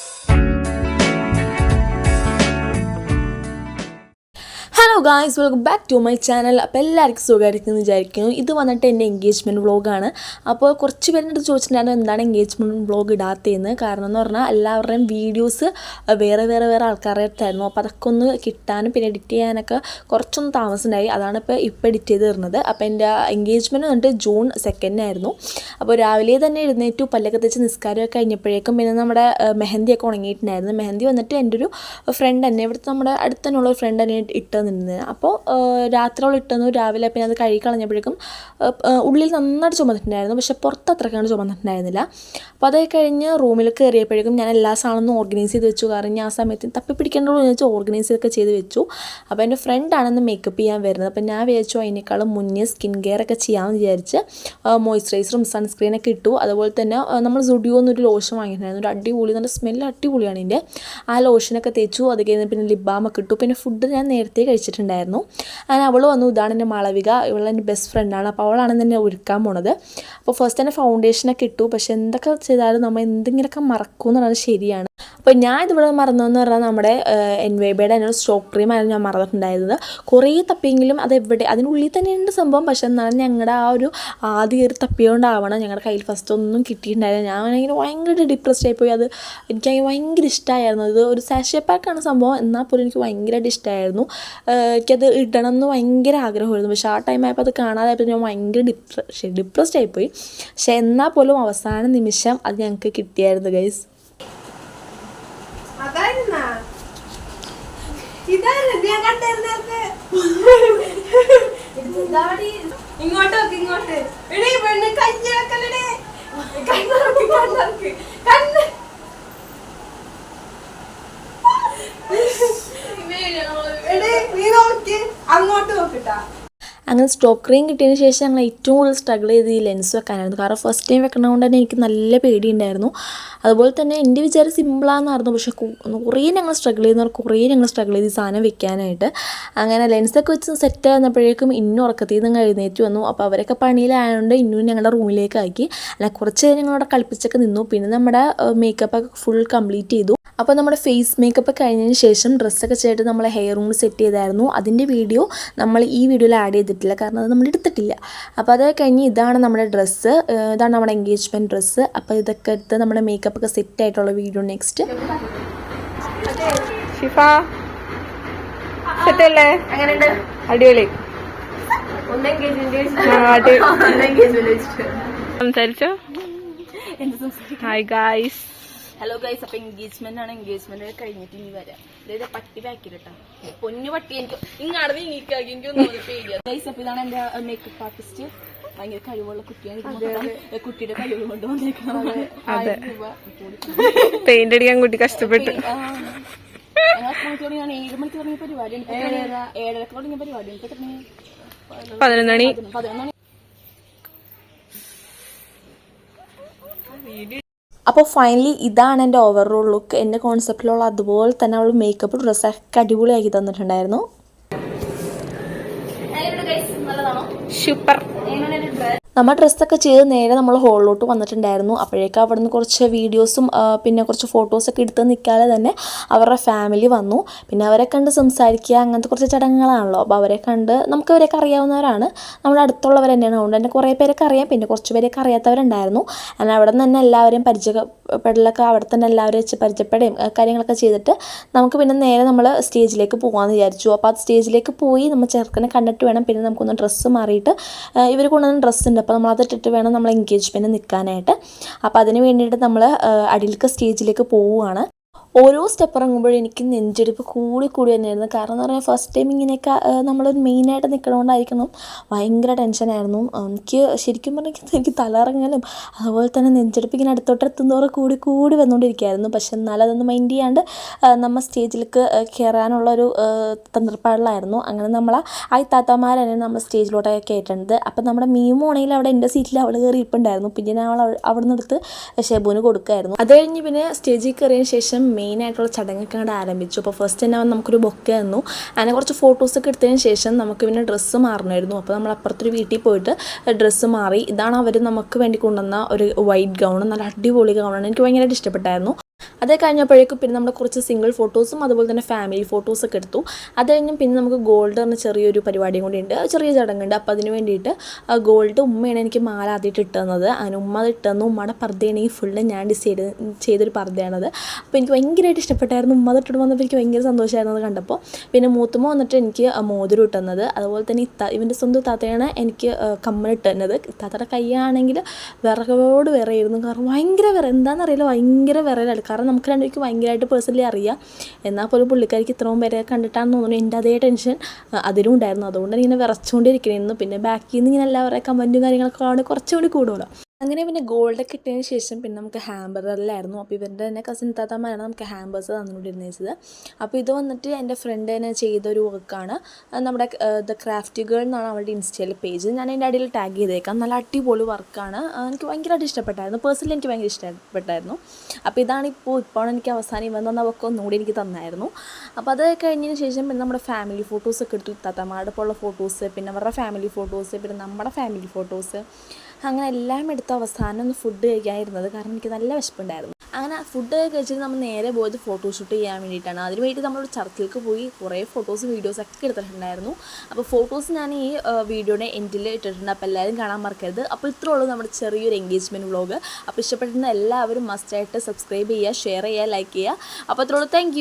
Música hello guys welcome back to my channel അപ്പോൾ എല്ലാവർക്കും സുഖമായിരിക്കും എന്ന് വിചാരിക്കുന്നു. ഇത് വന്നിട്ട് എന്റെ എൻഗേജ്മെന്റ് വ്ളോഗാണ് അപ്പോൾ കുറച്ച് പേരുടെ അടുത്ത് ചോദിച്ചിട്ടുണ്ടായിരുന്നു എന്താണ് എൻഗേജ്മെന്റ് വ്ളോഗ് ഇടാത്തതെന്ന്. കാരണം എന്ന് പറഞ്ഞാൽ എല്ലാവരുടെയും വീഡിയോസ് വേറെ വേറെ വേറെ ആൾക്കാരുടെ അടുത്തായിരുന്നു. അപ്പോൾ അതൊക്കെ ഒന്ന് കിട്ടാനും പിന്നെ എഡിറ്റ് ചെയ്യാനൊക്കെ കുറച്ചൊന്ന് താമസമുണ്ടായി. അതാണ് ഇപ്പോൾ ഇപ്പോൾ എഡിറ്റ് ചെയ്ത് തരുന്നത്. അപ്പോൾ എന്റെ എൻഗേജ്മെന്റ് വന്നിട്ട് ജൂൺ സെക്കൻഡിനായിരുന്നു അപ്പോൾ രാവിലെ തന്നെ എഴുന്നേറ്റു പല്ലൊക്കെ തെച്ച് നിസ്കാരമൊക്കെ കഴിഞ്ഞപ്പോഴേക്കും പിന്നെ നമ്മുടെ മെഹന്തിയൊക്കെ ഉണങ്ങിയിട്ടുണ്ടായിരുന്നു. മെഹന്തി വന്നിട്ട് എന്റെ ഒരു ഫ്രണ്ട് തന്നെ ഇവിടുത്തെ നമ്മുടെ അടുത്തന്നെയുള്ള ഒരു ഫ്രണ്ട് തന്നെ ഇട്ട് തന്നിരുന്നത് അപ്പോൾ രാത്രിയോളം ഇട്ടെന്നു രാവിലെ പിന്നെ അത് കഴുകി കളഞ്ഞപ്പോഴേക്കും ഉള്ളിൽ നന്നായിട്ട് ചുമന്നിട്ടുണ്ടായിരുന്നു. പക്ഷെ പുറത്ത് അത്രക്കാണ് ചുമന്നിട്ടുണ്ടായിരുന്നില്ല. അപ്പോൾ അത് കഴിഞ്ഞ് റൂമിൽ കയറിയപ്പോഴേക്കും ഞാൻ എല്ലാ സാധനവും ഓർഗനൈസ് ചെയ്ത് വെച്ചു. കാരണം ഞാൻ ആ സമയത്ത് തപ്പി പിടിക്കേണ്ടതെന്ന് വെച്ചാൽ ഓർഗനൈസ് ഒക്കെ ചെയ്ത് വെച്ചു. അപ്പോൾ എന്റെ ഫ്രണ്ടാണെന്ന് മേക്കപ്പ് ചെയ്യാൻ വരുന്നത്. അപ്പോൾ ഞാൻ വിചാരിച്ചു അതിനേക്കാളും മുന്നേ സ്കിൻ കെയർ ഒക്കെ ചെയ്യാമെന്ന് വിചാരിച്ച് മോയ്സ്ചറൈസറും സൺസ്ക്രീനൊക്കെ ഇട്ടു. അതുപോലെ തന്നെ നമ്മൾ സുഡിയോ എന്നൊരു ലോഷൻ വാങ്ങിയിട്ടുണ്ടായിരുന്നു. ഒരു അടിപൊളി നല്ല സ്മെല്ല് അടിപൊളിയാണ് ഇതിന്റെ. ആ ലോഷനൊക്കെ തേച്ചു. അത് കഴിഞ്ഞ് പിന്നെ ലിബാമൊക്കെ ബാമൊക്കെ ഇട്ടു. പിന്നെ ഫുഡ് ഞാൻ നേരത്തെ കഴിച്ചിട്ടുണ്ടായിരുന്നു അങ്ങനെ അവൾ വന്നു ഇതാണ് എന്റെ മാളവിക ഇവൾ എന്റെ ബെസ്റ്റ് ഫ്രണ്ടാണ് അപ്പോൾ അവളാണ് എന്നെ ഒരുക്കാൻ പോണത്. അപ്പോൾ ഫസ്റ്റ് തന്നെ ഫൗണ്ടേഷനൊക്കെ ഇട്ടു. പക്ഷേ എന്തൊക്കെ ചെയ്താലും നമ്മൾ എന്തെങ്കിലുമൊക്കെ മറക്കും എന്നുള്ളത് ശരിയാണ്. അപ്പോൾ ഞാൻ ഇതിവിടെ മറന്നതെന്ന് പറഞ്ഞാൽ നമ്മുടെ എൻ വൈബയുടെ തന്നെ സ്റ്റോക്ക് ക്രീമായിരുന്നു ഞാൻ മറന്നിട്ടുണ്ടായിരുന്നത്. കുറേ തപ്പിയെങ്കിലും അത് എവിടെ അതിനുള്ളിൽ തന്നെയുണ്ട് സംഭവം. പക്ഷെ എന്നാലും ഞങ്ങളുടെ ആ ഒരു ആദ്യ ഒരു തപ്പിയോണ്ടാവണം ഞങ്ങളുടെ കയ്യിൽ ഫസ്റ്റ് ഒന്നും കിട്ടിയിട്ടുണ്ടായില്ല ഞാൻ ഇങ്ങനെ ഭയങ്കര ഡിപ്രസ്ഡ് ആയിപ്പോയി അത് എനിക്ക് ഭയങ്കര ഇഷ്ടമായിരുന്നു ഇത് ഒരു സാഷേ പാക്കാണ് സംഭവം. എന്നാൽ പോലും എനിക്ക് ഭയങ്കരമായിട്ട് ഇഷ്ടമായിരുന്നു എനിക്കത് ഇടണം എന്ന് ഭയങ്കര ആഗ്രഹമായിരുന്നു. പക്ഷേ ആ ടൈം ആയപ്പോൾ അത് കാണാതായപ്പോൾ ഞാൻ ഭയങ്കര ഡിപ്ര ഡിപ്രസ്ഡ് ആയിപ്പോയി പക്ഷേ എന്നാൽ പോലും അവസാന നിമിഷം അത് ഞങ്ങൾക്ക് കിട്ടിയായിരുന്നു ഗൈസ് ഇതായിരുന്നു ഞാൻ കണ്ടായിരുന്നേ ഇങ്ങോട്ട് നോക്ക് ഇങ്ങോട്ട്. എടേ പെണ്ണ് കയ്യിളക്കലടേ കണ്ണറക്ക് കണ്ണറക്ക് കണ്ണ് എടേ നീ നോക്ക് അങ്ങനെ സ്റ്റോക്ക് ക്രീം കിട്ടിയതിന് ശേഷം ഞങ്ങൾ ഏറ്റവും കൂടുതൽ സ്ട്രഗിൾ ചെയ്ത് ഈ ലെൻസ് വെക്കാനായിരുന്നു. കാരണം ഫസ്റ്റ് ടൈം വെക്കണതുകൊണ്ട് തന്നെ എനിക്ക് നല്ല പേടിയുണ്ടായിരുന്നു. അതുപോലെ തന്നെ എന്റെ വിചാരം സിമ്പിളാണെന്നായിരുന്നു പക്ഷേ കുറേ ഞങ്ങൾ സ്ട്രഗിൾ ചെയ്യുന്നവർ കുറേ ഞങ്ങൾ സ്ട്രഗിൾ ചെയ്ത് സാധനം വെക്കാനായിട്ട്. അങ്ങനെ ലെൻസൊക്കെ വെച്ച് സെറ്റ് ആയിരുന്നപ്പോഴേക്കും ഇന്നും ഉറക്കത്തിൽ നിന്ന് എഴുന്നേറ്റ് വന്നു. അപ്പോൾ അവരൊക്കെ പണിയിലായതുകൊണ്ട് ഇന്നും ഞങ്ങളുടെ റൂമിലേക്ക് ആക്കി. അല്ല കുറച്ച് നേരം ഞങ്ങളവിടെ കളിപ്പിച്ചൊക്കെ നിന്നു. പിന്നെ നമ്മുടെ മേക്കപ്പൊക്കെ ഫുൾ കംപ്ലീറ്റ് ചെയ്തു. അപ്പോൾ നമ്മുടെ ഫേസ് മേക്കപ്പ് കഴിഞ്ഞതിന് ശേഷം ഡ്രസ്സൊക്കെ ചെയ്തിട്ട് നമ്മൾ ഹെയർ റൂം സെറ്റ് ചെയ്തായിരുന്നു. അതിന്റെ വീഡിയോ നമ്മൾ ഈ വീഡിയോയിൽ ആഡ് ചെയ്തിട്ടില്ല. കാരണം അത് നമ്മൾ എടുത്തിട്ടില്ല. അപ്പോൾ അത് കഴിഞ്ഞ് ഇതാണ് നമ്മുടെ ഡ്രസ്സ് ഇതാണ് നമ്മുടെ എൻഗേജ്മെന്റ് ഡ്രസ്സ് അപ്പോൾ ഇതൊക്കെ എടുത്ത് നമ്മുടെ മേക്കപ്പ് ഒക്കെ സെറ്റ് ആയിട്ടുള്ള വീഡിയോ നെക്സ്റ്റ് ഷിഫ സെറ്റല്ലേ? അടിപൊളി. സംസാരിച്ചോ? ഹായ് ഗായ്സ് ഹലോ ഗൈസ് അപ്പൊ എൻഗേജ്മെന്റ് ആണ്. എൻഗേജ്മെന്റ് കഴിഞ്ഞിട്ട് ഇനി വരാം. അതായത് പട്ടി ബാക്കിലിട്ടാ പൊന്നു പട്ടി എനിക്ക് ഇങ്ങാട് എനിക്കൊന്നും പേടിയാണ് ഗൈസ് അപ്പൊ ഇതാണ് എന്റെ മേക്കപ്പ് ആർട്ടിസ്റ്റ് ഭയങ്കര കഴിവുള്ള കുട്ടിയാണ്. കുട്ടിയുടെ കഴിവ് കൊണ്ട് വന്നേക്കുന്നത് അതെ. പെയിന്റ് അടിക്കാൻ കുട്ടി കഷ്ടപ്പെട്ടു. ഞാൻ ഏഴ് മണിക്ക് തുടങ്ങിയ പരിപാടി. ഏഴരക്ക് തുടങ്ങിയ പരിപാടി. എനിക്ക് പതിനൊന്നണി മണി? പതിനൊന്ന് മണി. പതിനൊന്ന് മണി അപ്പോൾ ഫൈനലി ഇതാണ് എന്റെ ഓവറോൾ ലുക്ക് എന്റെ കോൺസെപ്റ്റിലുള്ള അതുപോലെ തന്നെ അവൾ മേക്കപ്പ് ഡ്രസ്സൊക്കെ അടിപൊളിയാക്കി തന്നിട്ടുണ്ടായിരുന്നു. സൂപ്പർ നമ്മൾ ഡ്രസ്സൊക്കെ ചെയ്ത് നേരെ നമ്മൾ ഹോളിലോട്ട് വന്നിട്ടുണ്ടായിരുന്നു. അപ്പോഴേക്കും അവിടുന്ന് കുറച്ച് വീഡിയോസും പിന്നെ കുറച്ച് ഫോട്ടോസൊക്കെ എടുത്ത് നിൽക്കാതെ തന്നെ അവരുടെ ഫാമിലി വന്നു. പിന്നെ അവരെ കണ്ട് സംസാരിക്കുക അങ്ങനത്തെ കുറച്ച് ചടങ്ങുകളാണല്ലോ. അപ്പോൾ അവരെ കണ്ട് നമുക്ക് അവരെയൊക്കെ അറിയാവുന്നവരാണ്. നമ്മുടെ അടുത്തുള്ളവർ തന്നെയാണ്. അതുകൊണ്ട് തന്നെ കുറേ പേരൊക്കെ അറിയാം. പിന്നെ കുറച്ച് പേരൊക്കെ അറിയാത്തവരുണ്ടായിരുന്നു. അങ്ങനെ അവിടെ നിന്ന് തന്നെ എല്ലാവരെയും പരിചയപ്പെടലൊക്കെ അവിടെ തന്നെ എല്ലാവരും വെച്ച് പരിചയപ്പെടുകയും കാര്യങ്ങളൊക്കെ ചെയ്തിട്ട് നമുക്ക് പിന്നെ നേരെ നമ്മൾ സ്റ്റേജിലേക്ക് പോകാമെന്ന് വിചാരിച്ചു. അപ്പോൾ ആ സ്റ്റേജിലേക്ക് പോയി നമ്മൾ ചെറുക്കനെ കണ്ടിട്ട് വേണം പിന്നെ നമുക്കൊന്ന് ഡ്രസ്സ് മാറിയിട്ട് ഇവർ കൊണ്ടുവന്ന ഡ്രസ്സ് ഉണ്ട് അപ്പോൾ നമ്മൾ അതിട്ടിട്ട് വേണം നമ്മൾ എൻഗേജ്മെന്റ് നിൽക്കാനായിട്ട് അപ്പോൾ അതിന് വേണ്ടിയിട്ട് നമ്മൾ അടിയിലേക്ക് സ്റ്റേജിലേക്ക് പോവുകയാണ് ഓരോ സ്റ്റെപ്പ് ഇറങ്ങുമ്പോഴും എനിക്ക് നെഞ്ചെടുപ്പ് കൂടി കൂടി തന്നെയായിരുന്നു. കാരണം എന്ന് പറഞ്ഞാൽ ഫസ്റ്റ് ടൈം ഇങ്ങനെയൊക്കെ നമ്മളൊരു മെയിനായിട്ട് നിൽക്കണോണ്ടായിരിക്കണം ഭയങ്കര ടെൻഷനായിരുന്നു എനിക്ക് ശരിക്കും പറഞ്ഞാൽ എനിക്ക് തലറങ്ങലും അതുപോലെ തന്നെ നെഞ്ചെടുപ്പ് ഇങ്ങനെ അടുത്തോട്ട് എത്തുന്നതോടെ കൂടി കൂടി വന്നുകൊണ്ടിരിക്കുകയായിരുന്നു പക്ഷെ എന്നാലും അതൊന്നും മൈൻഡ് ചെയ്യാണ്ട് നമ്മൾ സ്റ്റേജിലേക്ക് കയറാനുള്ളൊരു തന്ത്രപ്പാടിലായിരുന്നു. അങ്ങനെ നമ്മൾ ആ താത്താമാരാണ് നമ്മൾ സ്റ്റേജിലോട്ടൊക്കെ കയറ്റേണ്ടത് അപ്പം നമ്മുടെ മീമോണെങ്കിൽ അവിടെ എന്റെ സീറ്റിൽ അവൾ കയറി ഇരിപ്പുണ്ടായിരുന്നു പിന്നെ ഞാൻ അവൾ അവിടെ നിന്ന് എടുത്ത് ഷെബുവിന് കൊടുക്കുമായിരുന്നു അത് കഴിഞ്ഞ് പിന്നെ സ്റ്റേജിൽ കയറിയതിന് ശേഷം മെയിൻ ആയിട്ടുള്ള ചടങ്ങൊക്കെ അങ്ങോട്ട് ആരംഭിച്ചു. അപ്പോൾ ഫസ്റ്റ് തന്നെ അവൻ നമുക്കൊരു ബൊക്കെ തന്നു. അങ്ങനെ കുറച്ച് ഫോട്ടോസൊക്കെ എടുത്തതിന് ശേഷം നമുക്ക് പിന്നെ ഡ്രസ്സ് മാറണമായിരുന്നു. അപ്പോൾ നമ്മൾ അപ്പുറത്തൊരു വീട്ടിൽ പോയിട്ട് ഡ്രസ്സ് മാറി. ഇതാണ് അവർ നമുക്ക് വേണ്ടി കൊണ്ടുവന്ന ഒരു വൈറ്റ് ഗൗൺ നല്ല അടിപൊളി ഗൗണാണ് എനിക്ക് ഭയങ്കരമായിട്ട് ഇഷ്ടപ്പെട്ടായിരുന്നു. അത് കഴിഞ്ഞപ്പോഴേക്കും പിന്നെ നമ്മുടെ കുറച്ച് സിംഗിൾ ഫോട്ടോസും അതുപോലെ തന്നെ ഫാമിലി ഫോട്ടോസൊക്കെ എടുത്തു. അത് കഴിഞ്ഞ് പിന്നെ നമുക്ക് ഗോൾഡ് എന്ന ചെറിയൊരു പരിപാടിയും കൂടി ഉണ്ട്. ചെറിയ ചടങ്ങുണ്ട്. അപ്പോൾ അതിന് വേണ്ടിയിട്ട് ഗോൾഡ് ഉമ്മയാണ് എനിക്ക് മാല ആദ്യമായിട്ട് ഇട്ട് തന്നത് അങ്ങനെ ഉമ്മ അത് ഇട്ടുതന്നു ഉമ്മയുടെ ഈ ഫുള്ള് ഞാൻ ഡിസൈഡ് ചെയ്തൊരു പർദ്ദയാണത്. അപ്പോൾ എനിക്ക് ഭയങ്കരമായിട്ട് ഇഷ്ടപ്പെട്ടായിരുന്നു ഉമ്മ തൊട്ടിട്ട് വന്നപ്പോൾ എനിക്ക് ഭയങ്കര സന്തോഷമായിരുന്നു അത് കണ്ടപ്പോൾ പിന്നെ മൂത്തുമ്മ വന്നിട്ട് എനിക്ക് മോതിരം ഇട്ട് തന്നത് അതുപോലെ തന്നെ ഇത്ത ഇവന്റെ സ്വന്തം താത്തയാണ് എനിക്ക് കമ്മലിട്ട് തന്നത് താത്തയുടെ കൈയാണെങ്കിൽ വിറകോട് വിറയായിരുന്നു. കാരണം ഭയങ്കര വിറ എന്താണെന്നറിയില്ല ഭയങ്കര വിറയലാണ്. കാരണം നമുക്ക് രണ്ടുപേർക്ക് ഭയങ്കരമായിട്ട് പേഴ്സണലി അറിയാം. എന്നാൽ പോലും പുള്ളിക്കാരിക്ക് ഇത്രയും പേരെ കണ്ടിട്ടാണെന്ന് തോന്നുന്നു. എന്റെ അതേ ടെൻഷൻ അതിലും ഉണ്ടായിരുന്നു. അതുകൊണ്ട് ഇങ്ങനെ വിറച്ചുകൊണ്ടിരിക്കണമായിരുന്നു പിന്നെ ബാക്കിൽ നിന്ന് ഇങ്ങനെ എല്ലാവരുടെ കമന്റും കാര്യങ്ങളൊക്കെ കാണുമ്പോൾ കുറച്ചുകൂടി കൂടുമല്ലോ അങ്ങനെ പിന്നെ ഗോൾഡൊക്കെ ഇട്ടതിന് ശേഷം പിന്നെ നമുക്ക് ഹാമ്പറിലായിരുന്നു അപ്പോൾ ഇവരുടെ തന്നെ കസിൻ താത്താമാരാണ് നമുക്ക് ഹാമ്പേഴ്സ് തന്നുകൊണ്ടിരുന്നത് അപ്പോൾ ഇത് വന്നിട്ട് എന്റെ ഫ്രണ്ട് തന്നെ ചെയ്തൊരു വർക്കാണ് നമ്മുടെ ദ ക്രാഫ്റ്റ് ഗേൾ എന്നാണ് അവളുടെ ഇൻസ്റ്റയിൽ പേജ് ഞാൻ അതിന്റെ അടിയിൽ ടാഗ് ചെയ്തേക്കാം. നല്ല അടിപൊളി വർക്കാണ് എനിക്ക് ഭയങ്കരമായിട്ട് ഇഷ്ടപ്പെട്ടായിരുന്നു. പേഴ്സണലി എനിക്ക് ഭയങ്കര ഇഷ്ടപ്പെട്ടായിരുന്നു. അപ്പോൾ ഇതാണ് ഇപ്പോൾ ഇപ്പോൾ എനിക്ക് അവസാനം ഇവൻ തന്ന വർക്ക് ഒന്നുകൂടി എനിക്ക് തന്നായിരുന്നു. അപ്പോൾ അത് കഴിഞ്ഞതിന് ശേഷം പിന്നെ നമ്മുടെ ഫാമിലി ഫോട്ടോസൊക്കെ എടുത്തു. താത്താമാരുടെ ഇപ്പോൾ ഉള്ള ഫോട്ടോസ് പിന്നെ അവരുടെ ഫാമിലി ഫോട്ടോസ് പിന്നെ നമ്മുടെ ഫാമിലി ഫോട്ടോസ് അങ്ങനെ എല്ലാം എടുത്ത അവസാനം ഒന്ന് ഫുഡ് കഴിക്കാനിരുന്നത് കാരണം എനിക്ക് നല്ല വിശപ്പുണ്ടായിരുന്നു. അങ്ങനെ ഫുഡ് കഴിച്ചിട്ട് നമ്മൾ നേരെ പോയത് ഫോട്ടോഷൂട്ട് ചെയ്യാൻ വേണ്ടിയിട്ടാണ്. അതിന് വേണ്ടി നമ്മൾ ചർച്ചിലേക്ക് പോയി കുറേ ഫോട്ടോസ് വീഡിയോസും ഒക്കെ എടുത്തിട്ടുണ്ടായിരുന്നു. അപ്പോൾ ഫോട്ടോസ് ഞാൻ ഈ വീഡിയോയുടെ എൻഡിൽ ഇട്ടിട്ടുണ്ട്. അപ്പോൾ എല്ലാവരും കാണാൻ മറക്കരുത്. അപ്പോൾ ഇത്രേ ഉള്ളൂ നമ്മുടെ ചെറിയൊരു എൻഗേജ്മെന്റ് വ്ളോഗ് അപ്പോൾ ഇഷ്ടപ്പെടുന്ന എല്ലാവരും മസ്റ്റായിട്ട് സബ്സ്ക്രൈബ് ചെയ്യുക ഷെയർ ചെയ്യുക ലൈക്ക് ചെയ്യുക. അപ്പോൾ ഇത്രേ ഉള്ളൂ. താങ്ക്